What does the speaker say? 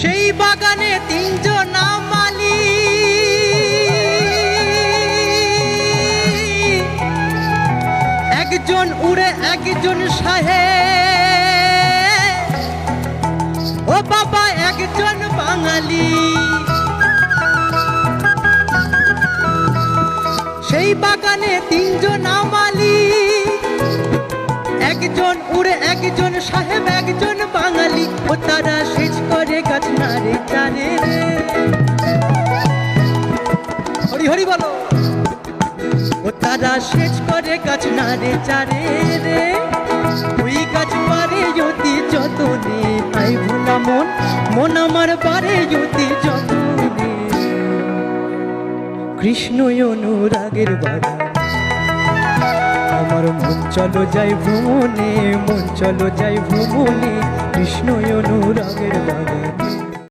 সেই বাগানে তিনজন মালি একজন উড়ে, একজন সাহে। ও বাবা, একজন বাঙালি। সেই বাগানে তিনজন আমালি। একজন উড়ে, একজন সাহেব একজন বাঙালি। ও তারা সেচ হরি বলো। ও তারা সেচ করে গাছ নারে চারে রে। ওই গাছ পারে যদি যতনে। আই ভোলা মন মন আমার পারে যদি যতনে। কৃষ্ণ অনুরাগের বাড়ি। আমার মন চলো যাই ভ্রমণে, মন চলো যাই ভ্রমণে।